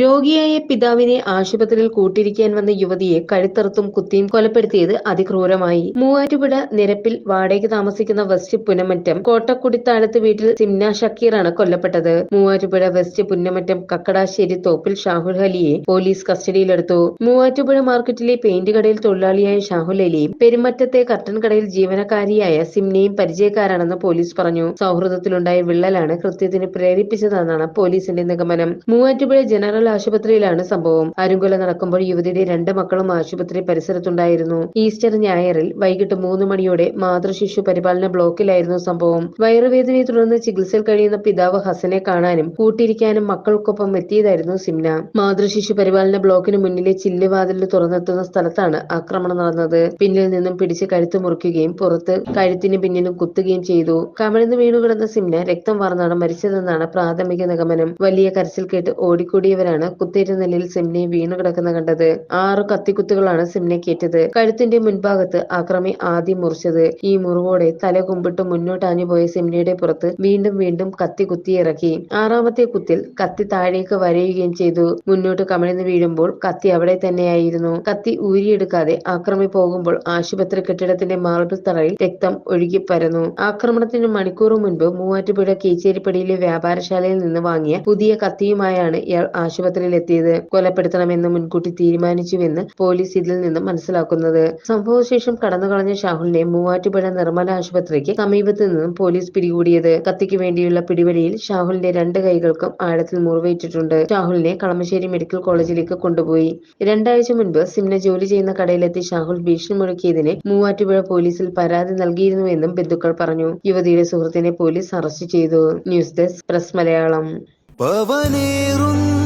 രോഗിയായ പിതാവിനെ ആശുപത്രിയിൽ കൂട്ടിരിക്കാൻ വന്ന യുവതിയെ കഴുത്തറുത്തും കുത്തിയും കൊലപ്പെടുത്തിയത് അതിക്രൂരമായി. മൂവാറ്റുപുഴ നിരപ്പിൽ വാടകയ്ക്ക് താമസിക്കുന്ന വെസ്റ്റ് പുന്നമറ്റം കോട്ടക്കുടിത്താഴത്ത് വീട്ടിൽ സിംന ഷക്കീറാണ് കൊല്ലപ്പെട്ടത്. മൂവാറ്റുപുഴ വെസ്റ്റ് പുന്നമറ്റം കക്കടാശ്ശേരി തോപ്പിൽ ഷാഹുൽ അലിയെ പോലീസ് കസ്റ്റഡിയിലെടുത്തു. മൂവാറ്റുപുഴ മാർക്കറ്റിലെ പെയിന്റ് കടയിൽ തൊഴിലാളിയായ ഷാഹുൽ അലിയും പെരുമറ്റത്തെ കർട്ടൻ കടയിൽ ജീവനക്കാരിയായ സിംനയും പരിചയക്കാരാണെന്ന് പോലീസ് പറഞ്ഞു. സൗഹൃദത്തിലുണ്ടായ വിള്ളലാണ് കൃത്യത്തിന് പ്രേരിപ്പിച്ചതെന്നാണ് പോലീസിന്റെ നിഗമനം. മൂവാറ്റുപുഴ ജനറൽ ആശുപത്രിയിലാണ് സംഭവം. അരുങ്കുല നടക്കുമ്പോൾ യുവതിയുടെ രണ്ട് മക്കളും ആശുപത്രി പരിസരത്തുണ്ടായിരുന്നു. ഈസ്റ്റർ ഞായറിൽ വൈകിട്ട് മൂന്ന് മണിയോടെ മാതൃശിശു പരിപാലന ബ്ലോക്കിലായിരുന്നു സംഭവം. വയറുവേദനയെ തുടർന്ന് ചികിത്സയിൽ കഴിയുന്ന പിതാവ് ഹസനെ കാണാനും കൂട്ടിയിരിക്കാനും മക്കൾക്കൊപ്പം എത്തിയതായിരുന്നു സിംന. മാതൃശിശു പരിപാലന ബ്ലോക്കിന് മുന്നിലെ ചില്ലുവാതിലിന് തുറന്നെത്തുന്ന സ്ഥലത്താണ് ആക്രമണം നടന്നത്. പിന്നിൽ നിന്നും പിടിച്ച് കഴുത്ത് മുറിക്കുകയും പുറത്ത് കഴുത്തിന് പിന്നിലും കുത്തുകയും ചെയ്തു. കമിഴ്ന്ന് വീണു കിടന്ന സിംന രക്തം വാർന്നാണ് മരിച്ചതെന്നാണ് പ്രാഥമിക നിഗമനം. വലിയ കരച്ചിൽ കേട്ട് ഓടിക്കൂടിയവരാണ് കുത്തേറ്റ നിലയിൽ സിംനെ വീണു കിടക്കുന്ന കണ്ടത്. ആറ് കത്തിക്കുത്തുകളാണ് സിംനയ്ക്കേറ്റത് കഴുത്തിന്റെ മുൻഭാഗത്ത് അക്രമി ആദ്യം മുറിച്ചത്. ഈ മുറിവോടെ തല കുമ്പിട്ട് മുന്നോട്ടാഞ്ഞു പോയ സിംനയുടെ പുറത്ത് വീണ്ടും വീണ്ടും കത്തി കുത്തിയിറക്കി ആറാമത്തെ കുത്തിൽ കത്തി താഴേക്ക് വരയുകയും ചെയ്തു. മുന്നോട്ട് കമിഴ്ന്ന് വീഴുമ്പോൾ കത്തി അവിടെ തന്നെയായിരുന്നു. കത്തി ഊരിയെടുക്കാതെ ആക്രമി പോകുമ്പോൾ ആശുപത്രി കെട്ടിടത്തിന്റെ മാർബിൾ തറയിൽ രക്തം ഒഴുകി പരന്നു. ആക്രമണത്തിന് മണിക്കൂർ മുൻപ് മൂവാറ്റുപുഴ കീച്ചേരിപ്പടിയിലെ വ്യാപാരശാലയിൽ നിന്ന് വാങ്ങിയ പുതിയ കത്തിയുമായാണ് ഇയാൾ ആശുപത്രിയിൽ എത്തിയത് കൊലപ്പെടുത്തണമെന്ന് മുൻകൂട്ടി തീരുമാനിച്ചുവെന്ന് പോലീസ് ഇതിൽ നിന്നും മനസ്സിലാക്കുന്നത്. സംഭവശേഷം കടന്നുകളഞ്ഞ ഷാഹുലിനെ മൂവാറ്റുപുഴ നിർമ്മല ആശുപത്രിക്ക് സമീപത്ത് നിന്നും പോലീസ് പിടികൂടിയത്. കത്തിക്ക് വേണ്ടിയുള്ള പിടിവലിയിൽ ഷാഹുലിന്റെ രണ്ട് കൈകൾക്കും ആഴത്തിൽ മുറിവേറ്റിട്ടുണ്ട്. ഷാഹുലിനെ കളമശ്ശേരി മെഡിക്കൽ കോളേജിലേക്ക് കൊണ്ടുപോയി. രണ്ടാഴ്ച മുൻപ് സിംന ജോലി ചെയ്യുന്ന കടയിലെത്തി ഷാഹുൽ ഭീഷണി മുഴക്കിയതിന് മൂവാറ്റുപുഴ പോലീസിൽ പരാതി നൽകിയിരുന്നുവെന്നും ബന്ധുക്കൾ പറഞ്ഞു. യുവതിയുടെ സുഹൃത്തിനെ പോലീസ് അറസ്റ്റ് ചെയ്തു. News desk press Malayalam. പവനേറുന്ന